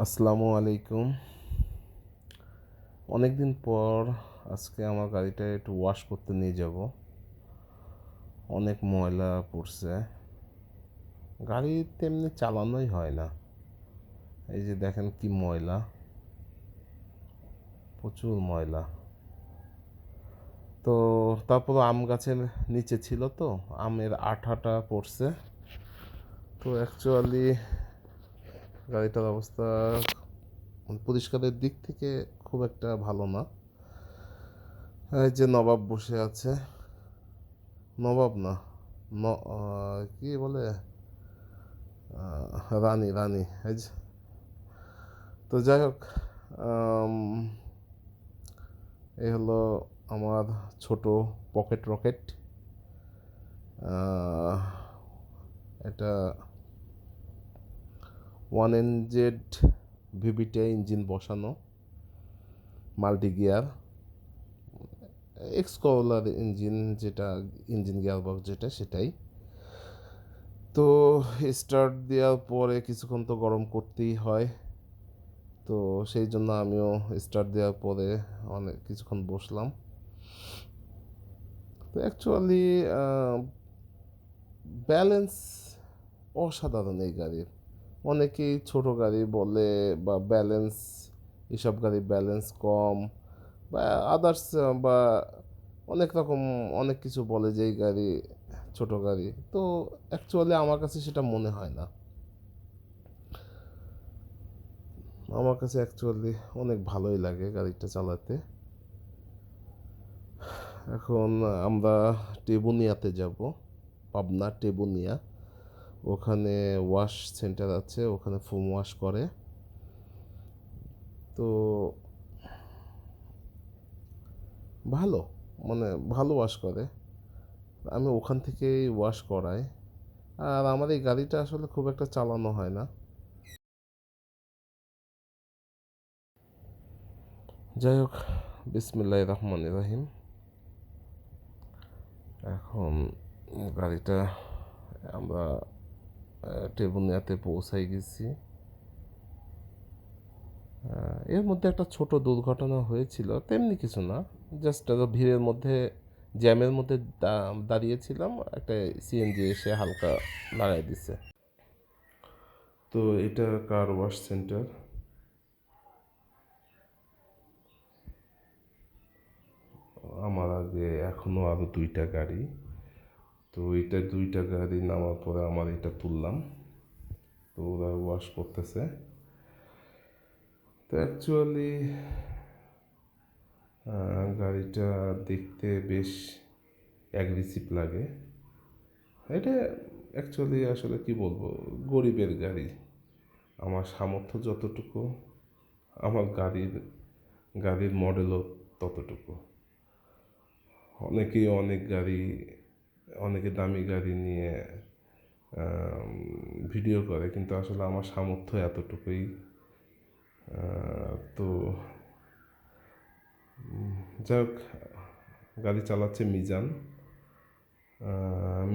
আসসালামু আলাইকুম। অনেক দিন পর আজকে আমার গাড়িটা একটু ওয়াশ করতে নিয়ে যাব। অনেক ময়লা পড়ছে। গাড়ি তেমনি চালানোই হয় না। এই যে দেখেন কি ময়লা। প্রচুর ময়লা। তো তারপর আম গাছের নিচে ছিল তো, আমের আঠাটা পড়ছে। তো অ্যাকচুয়ালি গাড়িটার অবস্থা পরিষ্কারের দিক থেকে খুব একটা ভালো না। এই যে নবাব বসে আছে। নবাব না, ন কি বলে? রানী রানী, এই যে। তো যাই হোক এই হলো আমার ছোট পকেট রকেট। এটা ওয়ান এনজেড ভিভিটা ইঞ্জিন বসানো মাল্টি গিয়ার এক্স করলার ইঞ্জিন যেটা, ইঞ্জিন গিয়ার বক্স যেটা সেটাই। তো স্টার্ট দেওয়ার পরে কিছুক্ষণ তো গরম করতেই হয়, তো সেই জন্য আমিও স্টার্ট দেওয়ার পরে অনেক কিছুক্ষণ বসলাম। তো অ্যাকচুয়ালি ব্যালেন্স অসাধারণ এই গাড়ির। অনেকেই ছোট গাড়ি বলে বা ব্যালেন্স এসব গাড়ি ব্যালেন্স কম বা আদার্স বা অনেক রকম অনেক কিছু বলে যে এই গাড়ি ছোট গাড়ি। তো অ্যাকচুয়ালি আমার কাছে সেটা মনে হয় না। আমার কাছে অ্যাকচুয়ালি অনেক ভালোই লাগে গাড়িটা চালাতে। এখন আমরা টেবুনিয়াতে যাব, পাবনা টেবুনিয়া। ওখানে ওয়াশ সেন্টার আছে, ওখানে ফোম ওয়াশ করে। তো ভালো মানে ভালো ওয়াশ করে। আমি ওখান থেকেই ওয়াশ করাই। আর আমার এই গাড়িটা আসলে খুব একটা চালানো হয় না। যাই হোক বিসমিল্লাহ রহমান রাহিম। এখন গাড়িটা আমরা টেবুনিয়াতে পৌঁছাই গেছি। এর মধ্যে একটা ছোট দুর্ঘটনা হয়েছিল, তেমনি কিছু না। জাস্ট ভিড়ের মধ্যে, জ্যামের মধ্যে দাঁড়িয়েছিলাম, একটা সিএনজি এসে হালকা লাগাই দিছে। তো এটা কার ওয়াশ সেন্টার আমার আগে এখনও আরও দুইটা গাড়ি। তো এটা দুইটা গাড়ি নামার পরে আমার এটা তুললাম। তো ওরা ওয়াশ করতেছে। তো অ্যাকচুয়ালি গাড়িটা দেখতে বেশ অ্যাগ্রেসিভ লাগে। এটা অ্যাকচুয়ালি আসলে কি বলব, গরিবের গাড়ি। আমার সামর্থ্য যতটুকু, আমার গাড়ির গাড়ির মডেলও ততটুকু। অনেকেই অনেক গাড়ি অনেকে দামি গাড়ি নিয়ে ভিডিও করে, কিন্তু আসলে আমার সামর্থ্য এতটুকুই। তো যাই হোক, গাড়ি চালাচ্ছে মিজান।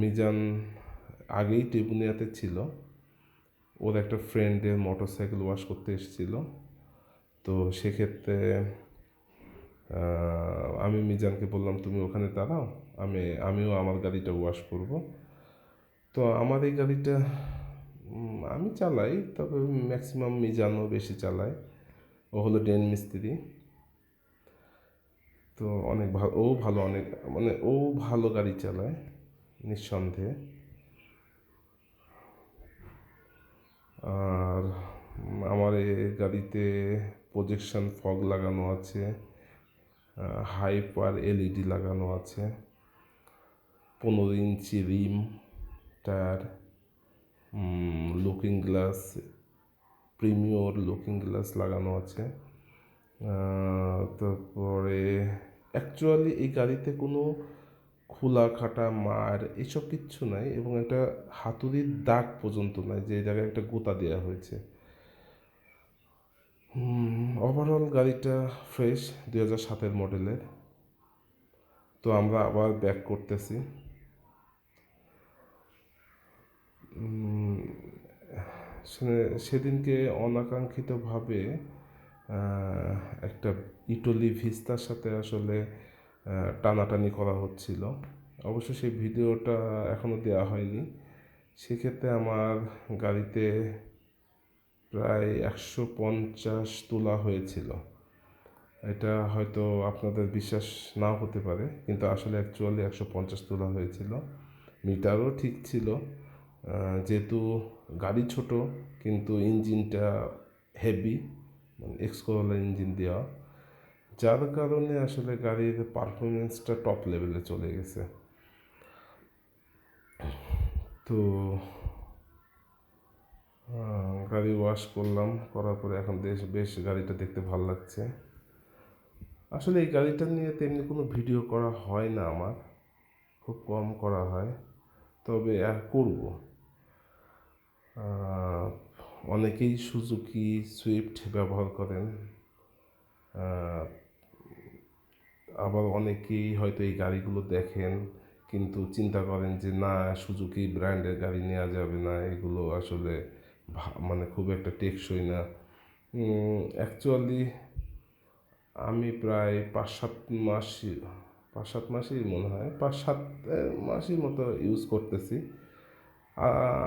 মিজান আগেই টেবুনিয়াতে ছিল। ওর একটা ফ্রেন্ডের মোটর সাইকেল ওয়াশ করতে এসেছিল। তো সেক্ষেত্রে আমি মিজানকে বললাম, তুমি ওখানে দাঁড়াও, আমি, আমিও আমার গাড়িটা ওয়াশ করব। তো আমার এই গাড়িটা আমি চালাই, তবে ম্যাক্সিমাম মিজানও বেশি চালায়। ও হলো ডেন মিস্ত্রি। তো অনেক ভালো ও ভালো অনেক মানে ও ভালো গাড়ি চালায়, নিঃসন্দেহে। আর আমার এই গাড়িতে প্রজেকশন ফগ লাগানো আছে। হাই পাওয়ার এলইডি লাগানো আছে। পনেরো inch rim, tyre looking glass premier looking glass লাগানো আছে। তারপরে অ্যাকচুয়ালি এই গাড়িতে কোনো খোলা খাটা, মার এসব কিচ্ছু নাই এবং একটা হাতুড়ির দাগ পর্যন্ত নাই, যে জায়গায় একটা গোতা দেওয়া হয়েছে। ওভারঅল গাড়িটা ফ্রেশ দুই হাজার সাতের মডেলের তো আমরা আবার ব্যাক করতেছি। সেদিনকে অনাকাঙ্ক্ষিতভাবে একটা ইটলি ভিস্তার সাথে আসলে টানাটানি করা হচ্ছিল। অবশ্য সেই ভিডিওটা এখনও দেওয়া হয়নি। সেক্ষেত্রে আমার গাড়িতে প্রায় একশো পঞ্চাশ তোলা হয়েছিল। এটা হয়তো আপনাদের বিশ্বাস নাও হতে পারে, কিন্তু আসলে অ্যাকচুয়ালি একশো পঞ্চাশ তোলা হয়েছিল। মিটারও ঠিক ছিল। যেহেতু গাড়ি ছোট, কিন্তু ইঞ্জিনটা হেভি মানে এক্সকোলা ইঞ্জিন দেওয়া। যার কারণে আসলে গাড়ির পারফরমেন্সটা টপ লেভেলে চলে গেছে। তো গাড়ি ওয়াশ করলাম, করার পরে এখন বেশ বেশ গাড়িটা দেখতে ভালো লাগছে। আসলে এই গাড়িটা নিয়ে তেমনি কোনো ভিডিও করা হয় না আমার, খুব কম করা হয়। তবে করব। অনেকেই সুজুকি সুইফট ব্যবহার করেন। আবার অনেকেই হয়তো এই গাড়িগুলো দেখেন, কিন্তু চিন্তা করেন যে, না, সুজুকি ব্র্যান্ডের গাড়ি নেওয়া যাবে না, এগুলো আসলে মানে খুব একটা টেকসই না। অ্যাকচুয়ালি আমি প্রায় পাঁচ সাত মাস পাঁচ সাত মাসই মনে হয় পাঁচ সাত মাসই মতো ইউজ করতেছি।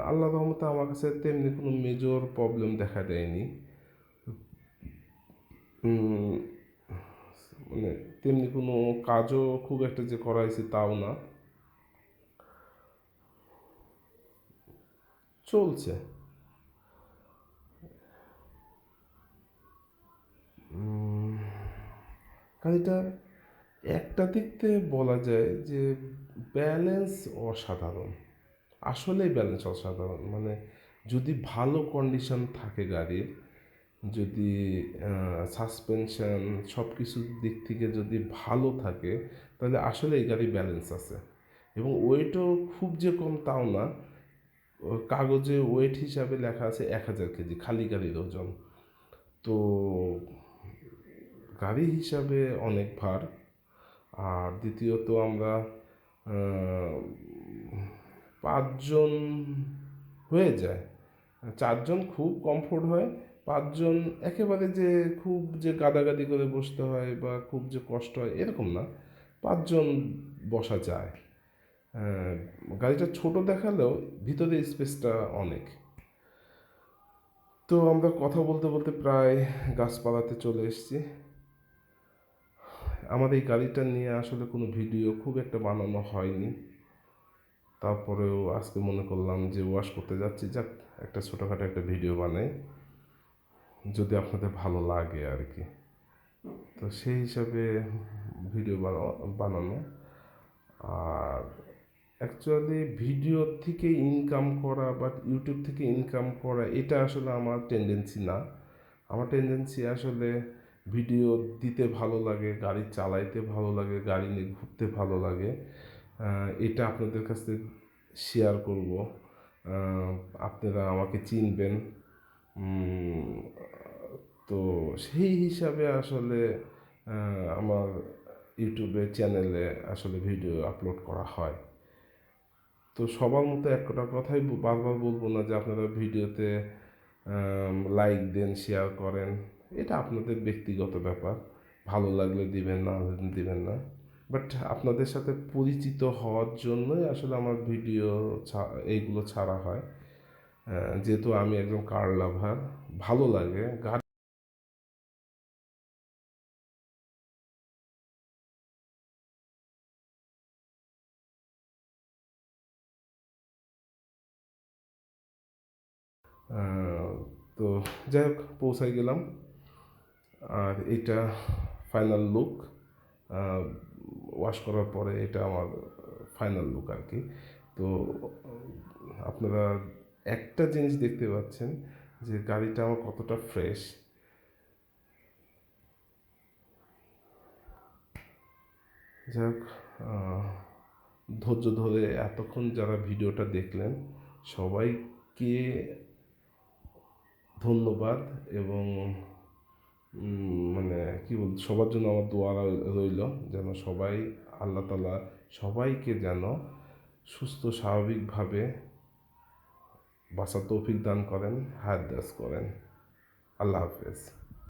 আল্লাহ রহমতে আমার কাছে তেমনি কোনো মেজর প্রবলেম দেখা দেয়নি। মানে তেমনি কোনো কাজও খুব একটা যে করা হয়েছে তাও না। চলছে। গাড়িটার একটা দিক থেকে বলা যায় যে ব্যালেন্স অসাধারণ। আসলেই ব্যালেন্স অসাধারণ। মানে যদি ভালো কন্ডিশন থাকে গাড়ির, যদি সাসপেনশন সব কিছুর দিক থেকে যদি ভালো থাকে, তাহলে আসলে এই গাড়ি ব্যালেন্স আছে। এবং ওয়েটও খুব যে কম তাও না। কাগজে ওয়েট হিসাবে লেখা আছে এক হাজার কেজি, খালি গাড়ির ওজন। তো গাড়ি হিসাবে অনেক ভার। আর দ্বিতীয়ত আমরা পাঁচজন হয়ে যায়। চারজন খুব কমফোর্ট হয়, পাঁচজন একেবারে যে খুব যে গাদাগাদি করে বসতে হয় বা খুব যে কষ্ট হয় এরকম না, পাঁচজন বসা যায়। গাড়িটা ছোট দেখালেও ভিতরে স্পেসটা অনেক। তো আমরা কথা বলতে বলতে প্রায় গাছপালাতে চলে এসেছি। আমার এই গাড়িটা নিয়ে আসলে কোনো ভিডিও খুব একটা বানানো হয়নি। তারপরেও আজকে মনে করলাম যে ওয়াশ করতে যাচ্ছি, যাক, একটা ছোটোখাটো একটা ভিডিও বানাই, যদি আপনাদের ভালো লাগে আর কি। তো সেই হিসাবে ভিডিও বানানো। আর অ্যাকচুয়ালি ভিডিও থেকে ইনকাম করা বা ইউটিউব থেকে ইনকাম করা, এটা আসলে আমার টেন্ডেন্সি না। আমার টেন্ডেন্সি আসলে ভিডিও দিতে ভালো লাগে, গাড়ি চালাইতে ভালো লাগে, গাড়ি নিয়ে ঘুরতে ভালো লাগে এটা আপনাদের কাছে শেয়ার করব। আপনারা আমাকে চিনবেন। তো সেই হিসাবে আসলে আমার ইউটিউবে চ্যানেলে আসলে ভিডিও আপলোড করা হয়। তো সবার মতো একটা কথাই বারবার বলব না যে আপনারা ভিডিওতে লাইক দেন শেয়ার করেন। এটা আপনাদের ব্যক্তিগত ব্যাপার। ভালো লাগলে দিবেন, না দিবেন না। বাট আপনাদের সাথে পরিচিত হওয়ার জন্যই আসলে আমার ভিডিও এইগুলো ছাড়া হয়। যেহেতু আমি একজন কার লাভার ভালো লাগে। গাড়ি তো যাই হোক, পৌঁছাই গেলাম। আর এটা ফাইনাল লুক ওয়াশ করার পরে এটা আমার ফাইনাল লুক আর কি। তো আপনারা একটা জিনিস দেখতে পাচ্ছেন যে গাড়িটা আমার কতটা ফ্রেশ যাই হোক ধৈর্য ধরে এতক্ষণ যারা ভিডিওটা দেখলেন, সবাইকে ধন্যবাদ এবং মানে কী বল সবার জন্য আমার দোয়া রইল যেন সবাই আল্লাহ তালা সবাইকে যেন সুস্থ, স্বাভাবিকভাবে বাসা তৌফিক দান করেন, হায়াত দাস করেন। আল্লাহ হাফেজ।